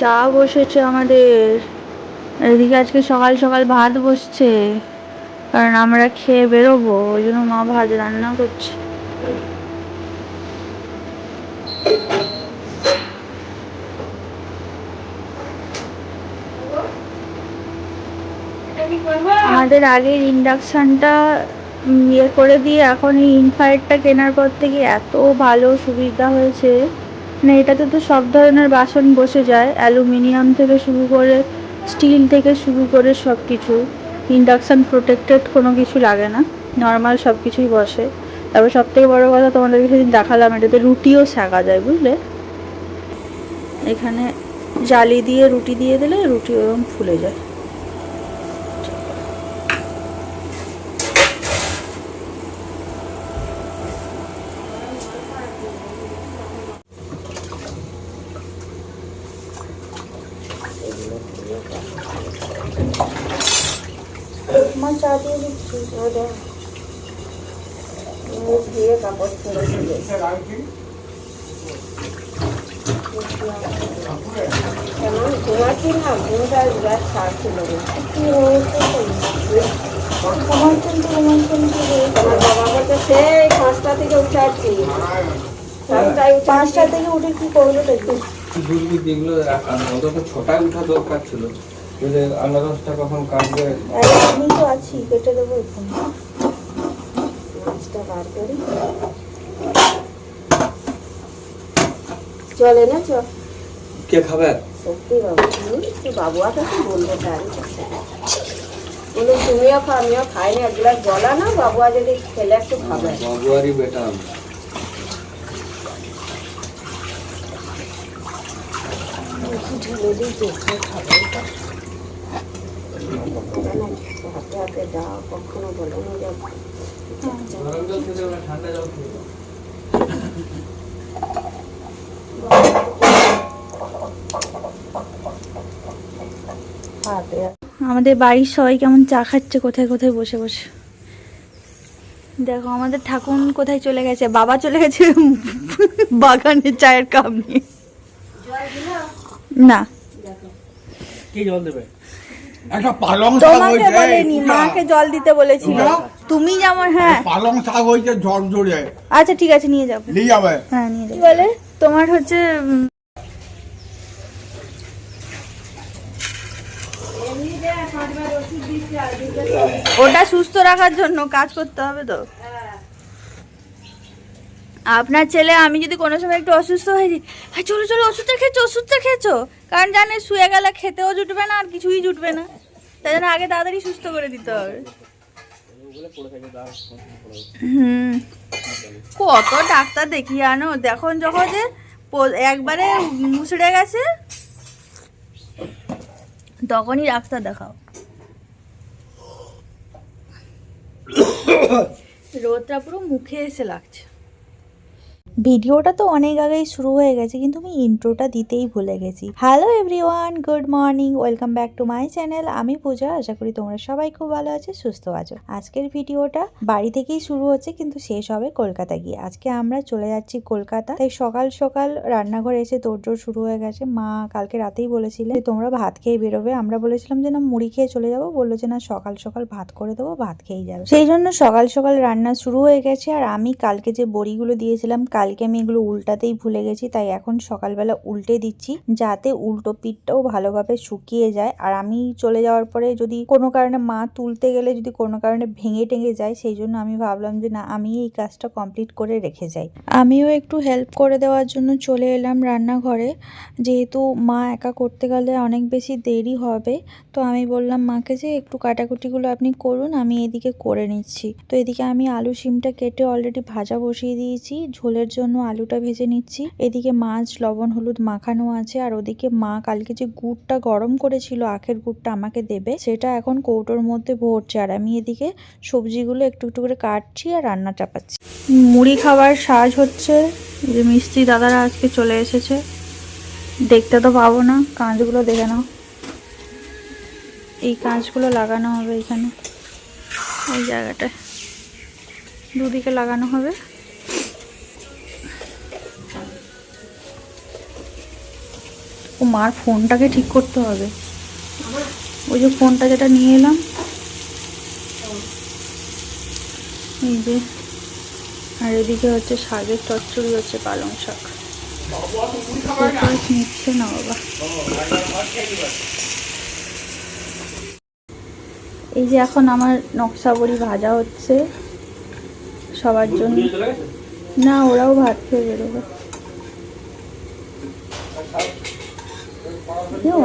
চা বসেছে আমাদের। এদিকে আজকে সকাল সকাল ভাত বসছে, কারণ আমরা খেয়ে বেরোবো, ওই জন্য মা ভাত রান্না করছে। আমাদের আগের ইন্ডাকশানটা ইয়ে করে দিয়ে এখন এই ইনফায়ারটা কেনার পর থেকে এত ভালো সুবিধা হয়েছে। মানে এটাতে তো সব ধরনের বাসন বসে যায়। অ্যালুমিনিয়াম থেকে শুরু করে, স্টিল থেকে শুরু করে সব কিছু ইন্ডাকশান, প্রোটেক্টেড কোনো কিছু লাগে না। নর্মাল সব কিছুই বসে। তারপর সব থেকে বড়ো কথা তোমাদেরকে সেদিন দেখালাম, এটাতে রুটিও সেঁকা যায়, বুঝলে? এখানে জালি দিয়ে, রুটি দিয়ে দিলে রুটি ওরকম ফুলে যায়। মা চা দিয়ে দিচ্ছি ওটা মুখ দিয়ে কাপড় ছেড়ে দিলে কেমন? ঘুমাচ্ছি ঘুমটা বিরাট ছাড়ছিল রে। হয়েছে ঘুমাচ্ছেন তো ঘুমাচ্ছেন তোমার বাবা বলছে সেই পাঁচটা থেকে উঠে আসছি পাঁচটা থেকে উঠে কি করল দেখি। যেগুলো অন্তত ছটায় উঠা দরকার ছিল। আনারসটা কখন কাটবে? আমি তো আছি কেটে দেবো এখন। মাছটা বার করি। চলে না চল। কে খাবে? সত্যি বাবু তুই বাবুয়াকে কি বলব তার তুমিও খা আমিও খাই না এক গ্লাস জল না বাবুয়া যদি খেলে একটু খাবে। বাবুয়ারই বেটা। আমাদের বাড়ির সবাই কেমন চা খাচ্ছে, কোথায় কোথায় বসে বসে? দেখো, আমাদের ঠাকুর কোথায় চলে গেছে? বাবা চলে গেছে বাগানে চায়ের কাপ নিয়ে। না। কি জল দেবে? একটা পালং শাক তোমাকে বলেনি মাকে জল দিতে বলেছিল। তুমি যেমন হ্যাঁ। পালং শাক হয়েছে জড়ে আচ্ছা ঠিক আছে নিয়ে যাব। নিয়ে যাবে? হ্যাঁ নিয়ে যাব। বলে? তোমার হচ্ছে ওটা সুস্থ রাখার জন্য কাজ করতে হবে তো? আপনার ছেলে, আমি যদি কোনো সময় একটু অসুস্থ হয়ে যাই হ্যাঁ চলো চলো, ওষুধটা খেয়েছো ওষুধটা খেয়েছো। কারণ জানে শুয়ে গেলে খেতেও জুটবে না আর কিছুই জুটবে না। তাই জন্য আগে তাড়াতাড়ি সুস্থ করে দিতে হবে। কত ডাক্তার দেখি আনো দেখুন যখন যে একবারে মুসড়ে গেছে। তখনই ডাক্তার দেখাও। রোদটা পুরো মুখে এসে লাগছে। ভিডিওটা তো অনেক আগেই শুরু হয়ে গেছে, কিন্তু আমি ইন্ট্রোটা দিতেই ভুলে গেছি। Hello everyone good morning welcome back to my channel আমি পূজা, আশা করি তোমরা সবাই খুব ভালো আছো, সুস্থ আছো। আজকের ভিডিওটা বাড়ি থেকেই শুরু হচ্ছে, কিন্তু শেষ হবে কলকাতা গিয়ে। আজকে আমরা চলে যাচ্ছি কলকাতা, তাই সকাল সকাল রান্নাঘরে এসে তোড়জোড় শুরু হয়ে গেছে। মা কালকে রাতেই বলেছিলে যে, তোমরা ভাত খেয়ে বেরোবে। আমরা বলেছিলাম যে, না, মুড়ি খেয়ে চলে যাব। বলল যে, না, সকাল সকাল ভাত করে দেবো, ভাত খেয়েই যাবে। সেই জন্য সকাল সকাল রান্না শুরু হয়ে গেছে, আর আমি কালকে যে বড়িগুলো দিয়েছিলাম কালকে আমি এগুলো উল্টাতেই ভুলে গেছি, তাই এখন সকালবেলা উল্টে দিচ্ছি যাতে উল্টো পিঠটাও ভালোভাবে শুকিয়ে যায়। আর আমি চলে যাওয়ার পরে যদি কোনো কারণে মা তুলতে গেলে যদি কোনো কারণে ভেঙে টেঙে যায়, সেই জন্য আমি ভাবলাম যে না, আমি এই কাজটা কমপ্লিট করে রেখে যাই। আমিও একটু হেল্প করে দেওয়ার জন্য চলে এলাম রান্নাঘরে। যেহেতু মা একা করতে গেলে অনেক বেশি দেরি হবে, তো আমি বললাম, মাকে যে একটু কাটাকুটিগুলো আপনি করুন, আমি এদিকে করে নিচ্ছি। তো এদিকে আমি আলু শিমটা কেটে অলরেডি ভাজা বসিয়ে দিয়েছি, ঝোলের জন্য আলুটা ভেজে নিচ্ছি। এদিকে মাছ, লবণ, হলুদ মাখানো আছে। আর ওদিকে মা কালকে যে গুড়টা গরম করেছিল, আখের গুড়টা আমাকে দেবে, সেটা এখন কৌটোর মধ্যে ভরছে। আর আমি এদিকে সবজিগুলো একটু একটু করে কাটছি আর রান্না চাপাচ্ছি। মুড়ি খাবার সাজ হচ্ছে যে মিস্ত্রি দাদারা আজকে চলে এসেছে। দেখতে তো পাবো না, কাঁচগুলো দেখে নাও। এই কাঁচগুলো লাগানো হবে এখানে। এই জায়গাটায়। দুদিকে লাগানো হবে। মার ফোনটাকে ঠিক করতে হবে। ওই যে ফোনটা যেটা নিয়ে এলাম। এই যে, আর এদিকে হচ্ছে শাকের চচ্চড়ি হচ্ছে পালং শাক। নিচ্ছে না বাবা। এই যে এখন আমার নকশা বড়ি ভাজা হচ্ছে। সবার জন্য। না, ওরাও ভাত খেয়ে বেরোবে।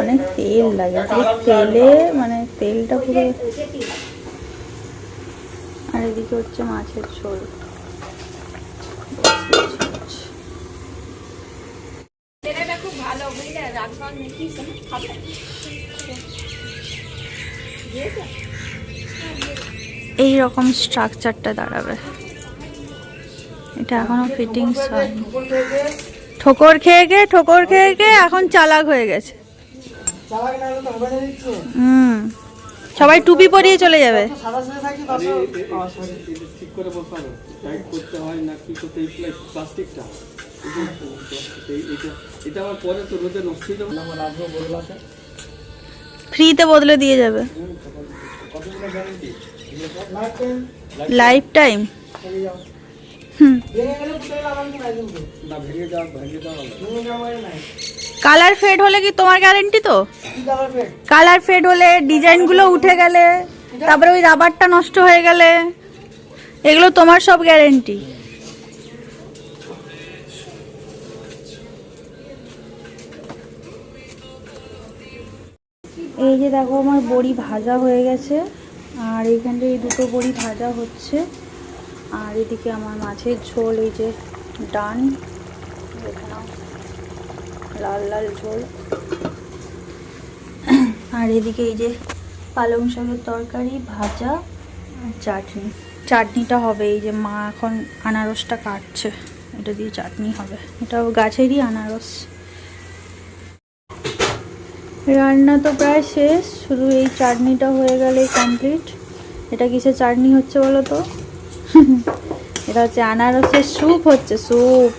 অনেক তেল লাগে। তেলে মানে তেলটা পুরো আর এদিকে হচ্ছে মাছের ঝোল। এই রকম স্ট্রাকচারটা দাঁড়াবে। এটা এখনও ফিটিংস হয়নি। ঠোকর খেয়ে খেয়ে ঠোকর খেয়ে খেয়ে এখন চালাক হয়ে গেছে। হুম। সবাই টুপি পরিয়ে চলে যাবে। ঠিক করে বলতে হবে। টাইট করতে হয় না কি করতে প্লাস্টিকটা। এটা আমার পরে তো রোদে নষ্ট হয়ে যাবে। আমার আগ্রহ বদলাতে ফ্রিতে বদলে দিয়ে যাবে। লাইফ টাইম হুম। না ভেঙে যাওয়া ভেঙে যাওয়া কালার ফেড হলে কি তোমার গ্যারেন্টি তো? কালার ফেড হলে ডিজাইনগুলো উঠে গেলে, তারপরে ওই রাবারটা নষ্ট হয়ে গেলে, এগুলো তোমার সব গ্যারেন্টি এই যে দেখো আমার বড়ি ভাজা হয়ে গেছে, আর এইখানটা এই দুটো বড়ি ভাজা হচ্ছে, আর এদিকে আমার মাছের ঝোল এই যে ডান লাল লাল ঝোল। আর এদিকে এই যে পালং শাকের তরকারি, ভাজা চাটনি। চাটনিটা হবে, এই যে মা এখন আনারসটা কাটছে। এটা দিয়ে চাটনি হবে। এটা গাছেরই আনারস। রান্না তো প্রায় শেষ, শুধু এই চাটনিটা হয়ে গেলেই কমপ্লিট এটা কিসের চাটনি হচ্ছে বলো তো? এটা হচ্ছে আনারসের স্যুপ হচ্ছে, স্যুপ।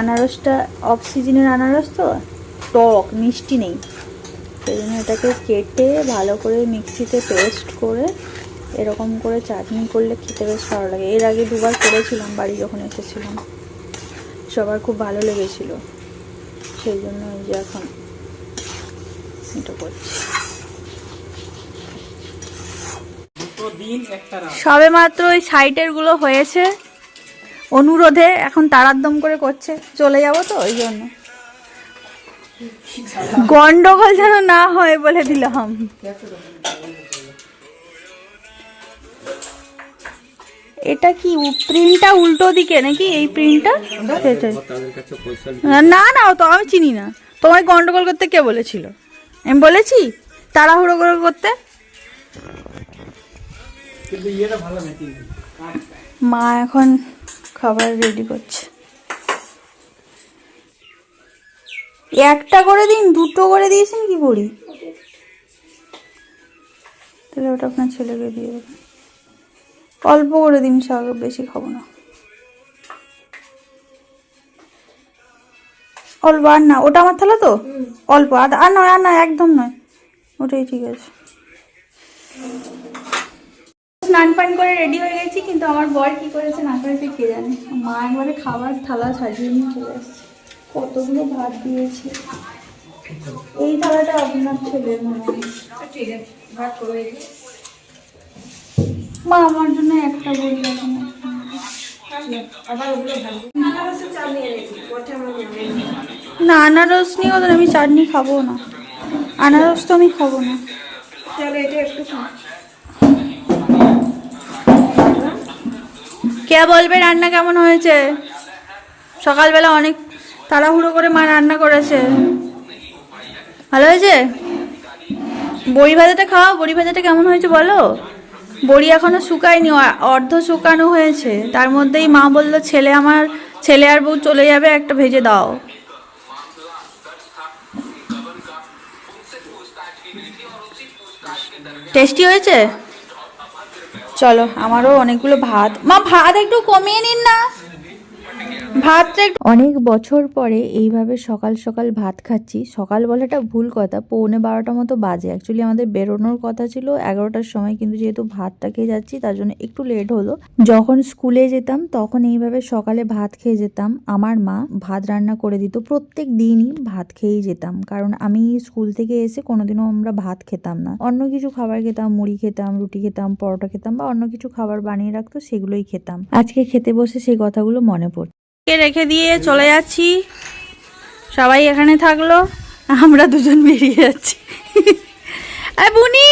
আনারসটা অফ সিজনের আনারস তো? টক মিষ্টি নেই। সেই জন্য এটাকে কেটে ভালো করে মিক্সিতে পেস্ট করে এরকম করে চাটনি করলে খেতে বেশ ভালো লাগে। এর আগে দুবার করেছিলাম বাড়ি যখন এসেছিলাম। সবার খুব ভালো লেগেছিল। সেই জন্য এই যে এখন এটা করছি। সবে মাত্র ওই সাইটেরগুলো হয়েছে। অনুরোধে এখন তারাদ্দম করে করছে চলে যাব তো ওই জন্য। গন্ডগোল যেন না হয় বলে দিলাম। এটা কি প্রিন্টটা উল্টো দিকে নাকি এই প্রিন্টটা কাছে পয়সা না না তো আমি চিনি না। তোমায় গন্ডগোল করতে কে বলেছিল? আমি বলেছি তাড়াহুড়ো করে করতে। মা এখন খাবার রেডি করছে। একটা করে দিন, দুটো করে দিয়েছেন কি করি তাহলে ওটা আপনার ছেলেকে দিয়ে দেবেন। অল্প করে দিন শাক বেশি খাব না। অল্প আর না, ওটা আমার থালা তো? অল্প আর নয় আর নয়, একদম নয়। ওটাই ঠিক আছে। স্নান পান করে রেডি হয়ে গেছি কিন্তু আমার বর কি করেছে না করেছে কে জানে। মা একবারে খাবার থালা সাজিয়ে নিয়ে চলে এসছে কতগুলো ভাত দিয়েছে। এই থালাটা আপনার ছেলে মনে হয়। মা আমার জন্য একটা বই এখন না আনারস নিয়ে ওদের আমি চাটনি খাব না। আনারস তো আমি খাব না। কে বলবে রান্না কেমন হয়েছে? সকালবেলা অনেক তাড়াহুড়ো করে মা রান্না করেছে। ভালো হয়েছে? বড়ি ভাজাটা খাওয়া বড়ি ভাজাটা কেমন হয়েছে বলো? বড়ি এখনও শুকায়নি অর্ধ শুকানো হয়েছে। তার মধ্যেই মা বলল, ছেলে আমার, ছেলে আর বউ চলে যাবে, একটা ভেজে দাও। টেস্টি হয়েছে? চলো আমারও অনেকগুলো ভাত। মা ভাত একটু কমিয়ে নিন না। ভাতটা অনেক বছর পরে এইভাবে সকাল সকাল ভাত খাচ্ছি। সকাল বলাটা ভুল কথা, পৌনে বারোটা মতো বাজে। অ্যাকচুয়ালি আমাদের বেরোনোর কথা ছিল এগারোটার সময়, কিন্তু যেহেতু ভাতটা খেয়ে যাচ্ছি, তার জন্য একটু লেট হলো। যখন স্কুলে যেতাম, তখন এইভাবে সকালে ভাত খেয়ে যেতাম। আমার মা ভাত রান্না করে দিত, প্রত্যেক দিনই ভাত খেয়েই যেতাম। কারণ আমি স্কুল থেকে এসে কোনোদিনও আমরা ভাত খেতাম না। অন্য কিছু খাবার খেতাম, মুড়ি খেতাম, রুটি খেতাম, পরোটা খেতাম বা অন্য কিছু খাবার বানিয়ে রাখতো, সেগুলোই খেতাম। আজকে খেতে বসে সেই কথাগুলো মনে পড়ছে। কে রেখে দিয়ে চলে যাচ্ছি? সবাই এখানে থাকল। আমরা দুজন বেরিয়ে যাচ্ছি। বুনি!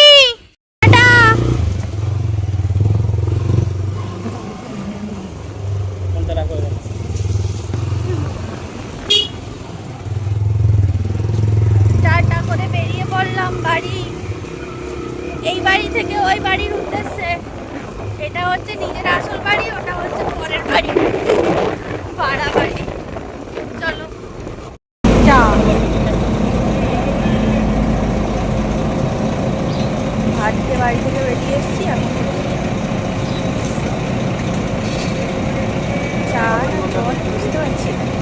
করে বেরিয়ে পড়লাম বাড়ি। এই বাড়ি থেকে ওই বাড়ির উদ্দেশ্যে এটা হচ্ছে নিজের আসল বাড়ি ওটা হচ্ছে পরের বাড়ি ভাড়া বাড়ি চলো চা আজকে বাড়ি থেকে বেরিয়ে এসেছি এখন চা না জল বুঝতে পারছি না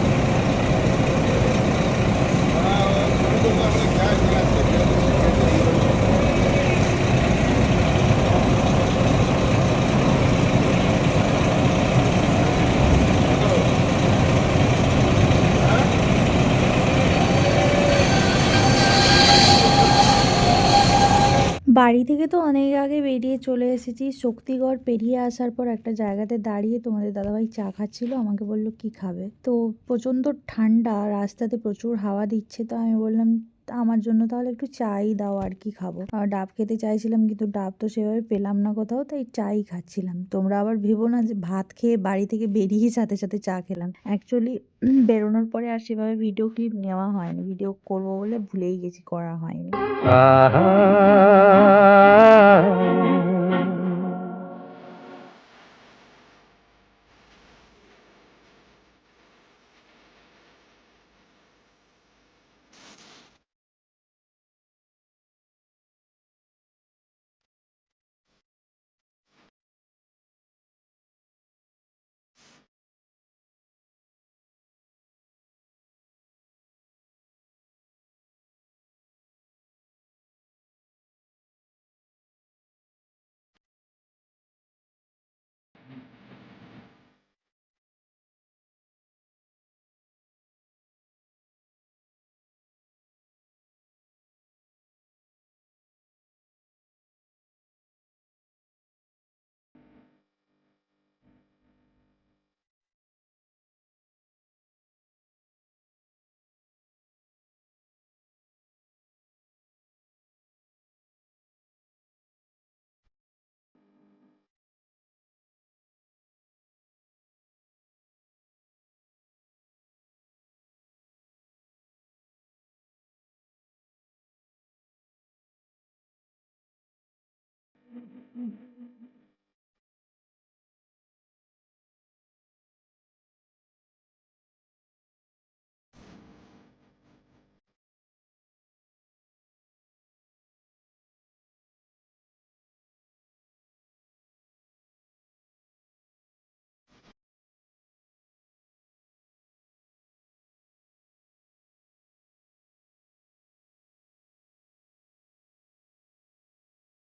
থেকে তো অনেক আগে বেরিয়ে চলে এসেছি। শক্তিগড় পেরিয়ে আসার পর একটা জায়গাতে দাঁড়িয়ে তোমাদের দাদাভাই চা খাচ্ছিল, আমাকে বলল, কি খাবে? তো প্রচণ্ড ঠান্ডা, রাস্তাতে প্রচুর হাওয়া দিচ্ছে, তো আমি বললাম আমার জন্য তাহলে একটু চাই দাও আর কি খাব। আর ডাব খেতে চাইছিলাম কিন্তু ডাব তো সেভাবে পেলাম না কোথাও, তাই চাই খাচ্ছিলাম। তোমরা আবার ভেবো না যে ভাত খেয়ে বাড়ি থেকে বেরিয়ে সাথে সাথে চা খেলাম। অ্যাকচুয়ালি বেরোনোর পরে আর সেভাবে ভিডিও ক্লিপ নেওয়া হয়নি। ভিডিও করব বলে ভুলেই গেছি, করা হয়নি। mm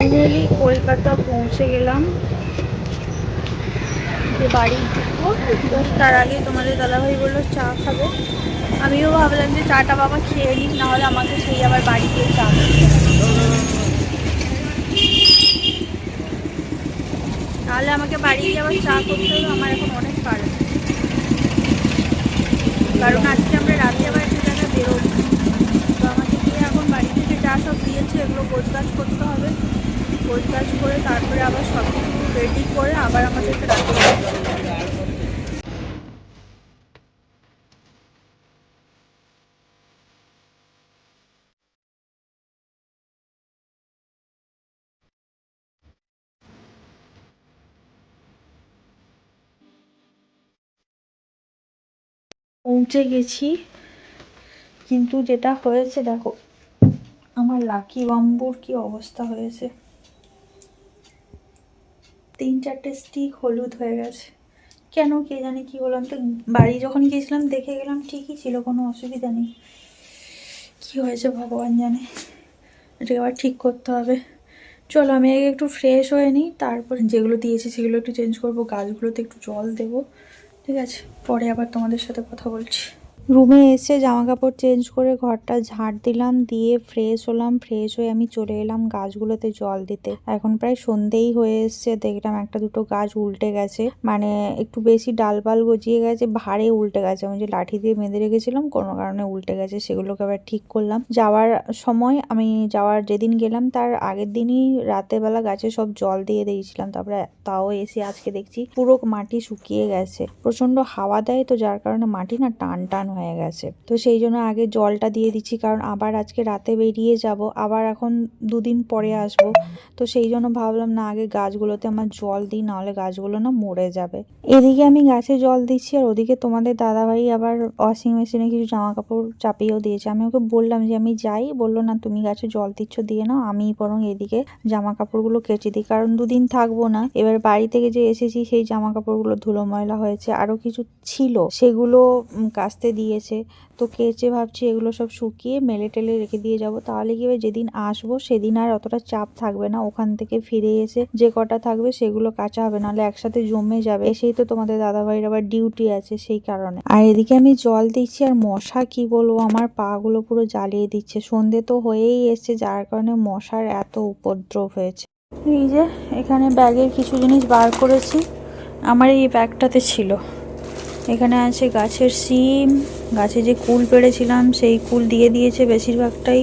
ফাইনালি কলকাতা পৌঁছে গেলাম। যে বাড়ি ঢুকবো। তার আগে তোমাদের দাদাভাই বলল, চা খাবে। আমিও ভাবলাম যে চাটা বাবা খেয়ে নিই নাহলে আমাকে সেই আবার বাড়িতে চা তাহলে আমাকে বাড়ি গিয়ে আবার চা করতে হবে আমার এখন অনেক কাজ কারণ আজকে আমরা রাতে আবার একটা জায়গায় বেরোবো, তো আমাকে গিয়ে এখন বাড়ি থেকে যা সব দিয়েছে, এগুলো গোছগাছ করতে হবে। গোছগাছ করে তারপরে আবার সব কিছু রেডি করে আবার আমাদেরকে হবে। পৌঁছে গেছি, কিন্তু যেটা হয়েছে দেখো, আমার লাকি বাম্বুর কি অবস্থা হয়েছে তিন চারটে স্টিক হলুদ হয়ে গেছে। কেন কে জানে কি বললাম তো বাড়ি যখন গিয়েছিলাম, দেখে গেলাম ঠিকই ছিল, কোনো অসুবিধা নেই। কী হয়েছে ভগবান জানে? এটাকে আবার ঠিক করতে হবে। চলো, আমি আগে একটু ফ্রেশ হয়ে নিই, তারপর যেগুলো দিয়েছি সেগুলো একটু চেঞ্জ করব, গাছগুলোতে একটু জল দেবো। ঠিক আছে, পরে আবার তোমাদের সাথে কথা বলছি। রুমে এসে জামা কাপড় চেঞ্জ করে ঘরটা ঝাড় দিলাম, দিয়ে ফ্রেশ হলাম ফ্রেশ হয়ে আমি চলে এলাম গাছগুলোতে জল দিতে। এখন প্রায় সন্ধেই হয়ে এসছে, দেখলাম একটা দুটো গাছ উল্টে গেছে। মানে একটু বেশি ডালপাল গজিয়ে গেছে, ভারে উল্টে গেছে। আমি যে লাঠি দিয়ে বেঁধে রেখেছিলাম, কোনো কারণে উল্টে গেছে, সেগুলোকে আবার ঠিক করলাম। যাওয়ার সময় আমি যাওয়ার যেদিন গেলাম, তার আগের দিনই রাতের বেলা গাছে সব জল দিয়ে দিয়েছিলাম। তারপরে তাও এসে আজকে দেখছি পুরো মাটি শুকিয়ে গেছে। প্রচণ্ড হাওয়া দেয় তো, যার কারণে মাটি না টান টান হয়ে গেছে। তো সেই জন্য আগে জলটা দিয়ে দিচ্ছি, কারণ আবার আজকে রাতে বেরিয়ে যাব, আবার এখন দুদিন পরে আসব। তো সেই জন্য ভাবলাম, না, আগে গাছগুলোতে আমার জল দিই, নাহলে গাছগুলো না মরে যাবে। এদিকে আমি গাছে জল দিচ্ছি, আর ওদিকে তোমাদের দাদাভাই আবার ওয়াশিং মেশিনে কিছু জামা কাপড় চাপিয়েও দিয়েছে। আমি ওকে বললাম যে, আমি যাই। বলল, না, তুমি গাছে জল দিচ্ছ, দিয়ে নাও। আমি বরং এদিকে জামা কাপড়গুলো কেচে দিই, কারণ দুদিন থাকব না। এবার বাড়ি থেকে যে এসেছি, সেই জামা কাপড়গুলো ধুলো ময়লা হয়েছে আরও কিছু ছিল, সেগুলো কাচতে দিয়েছে। তো কেচে ভাবছি এগুলো সব শুকিয়ে মেলে টেলে রেখে দিয়ে যাব। তাহলে কি যেদিন আসব সেদিন আর অতটা চাপ থাকবে না। ওখান থেকে ফিরে এসে যে কটা থাকবে সেগুলো কাঁচা হবে, নাহলে একসাথে জমে যাবে। এসেই তো তোমাদের দাদাভাইয়ের আবার ডিউটি আছে সেই কারণে। আর এদিকে আমি জল দিচ্ছি আর মশা কি বলব? আমার পাগুলো পুরো জ্বালিয়ে দিচ্ছে। সন্ধে তো হয়েই এসছে, যার কারণে মশার এত উপদ্রব হয়েছে। এই যে এখানে ব্যাগের কিছু জিনিস বার করেছি। আমার এই ব্যাগটাতে ছিল। এখানে আছে গাছের সিম, গাছে যে কুল পেড়েছিলাম সেই কুল দিয়ে দিয়েছে বেশিরভাগটাই।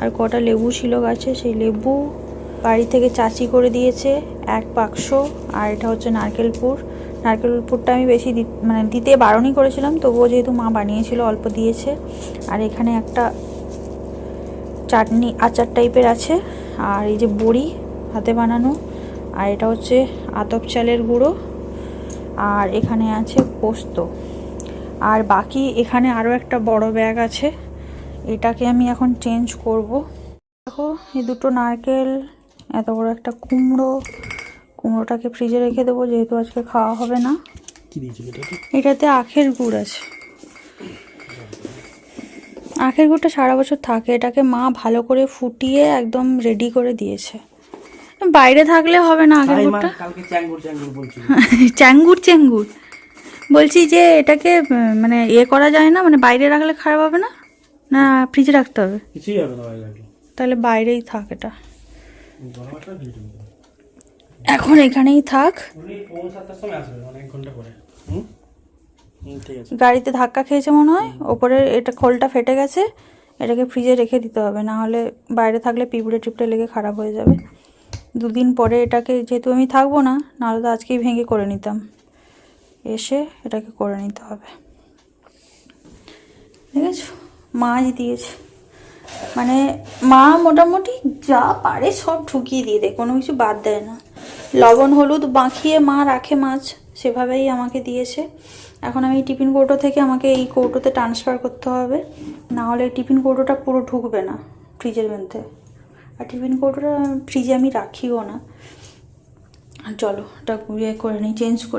আর কটা লেবু ছিল গাছে, সেই লেবু বাড়ি থেকে চাচি করে দিয়েছে এক বাক্স, আর এটা হচ্ছে নারকেল পুর নারকেল পুরটা আমি বেশি মানে দিতে বারণই করেছিলাম, তবুও যেহেতু মা বানিয়েছিল, অল্প দিয়েছে। আর এখানে একটা চাটনি আচার টাইপের আছে, আর এই যে বড়ি হাতে বানানো। আর এটা হচ্ছে আতপ চালের গুঁড়ো। আর এখানে আছে পোস্ত। আর বাকি এখানে আরও একটা বড় ব্যাগ আছে। এটাকে আমি এখন চেঞ্জ করব। দেখো এই দুটো নারকেল এত বড় একটা কুমড়ো। কুমড়োটাকে ফ্রিজে রেখে দেবো যেহেতু আজকে খাওয়া হবে না। এটাতে আখের গুড় আছে। আখের গুড়টা সারা বছর থাকে। এটাকে মা ভালো করে ফুটিয়ে একদম রেডি করে দিয়েছে। বাইরে থাকলে হবে না আরে কালকে চ্যাঙ্গুর চ্যাঙ্গুর বলছি। যে এটাকে মানে ইয়ে করা যায় না মানে বাইরে রাখলে খারাপ হবে না? না ফ্রিজে রাখতে হবে? কিছুই হবে না তাহলে বাইরেই থাক এটা। এখন এখানেই থাক। মানে গাড়িতে ধাক্কা খেয়েছে মনে হয় ওপরে এটা খোলটা ফেটে গেছে এটাকে ফ্রিজে রেখে দিতে হবে না হলে বাইরে থাকলে পিঁপড়ে টিপড়ে লেগে খারাপ হয়ে যাবে। দুদিন পরে এটাকে যেহেতু আমি থাকব না, নাহলে তো আজকেই ভেঙে করে নিতাম। এসে এটাকে করে নিতে হবে। আছে মাছ দিয়েছে। মানে মা মোটামুটি যা পারে সব ঢুকিয়ে দিয়ে দেয়, কোনো কিছু বাদ দেয় না। লবণ, হলুদ বাঁকিয়ে মা রাখে মাছ, সেভাবেই আমাকে দিয়েছে। এখন আমি টিফিন কৌটো থেকে আমাকে এই কৌটোতে ট্রান্সফার করতে হবে। না হলে টিফিন কৌটোটা পুরো ঢুকবে না ফ্রিজের মধ্যে। আর টিফিন কৌটোটা ফ্রিজে আমি রাখিও না। আর চলো ওটা ইয়ে করে নিই চেঞ্জ করে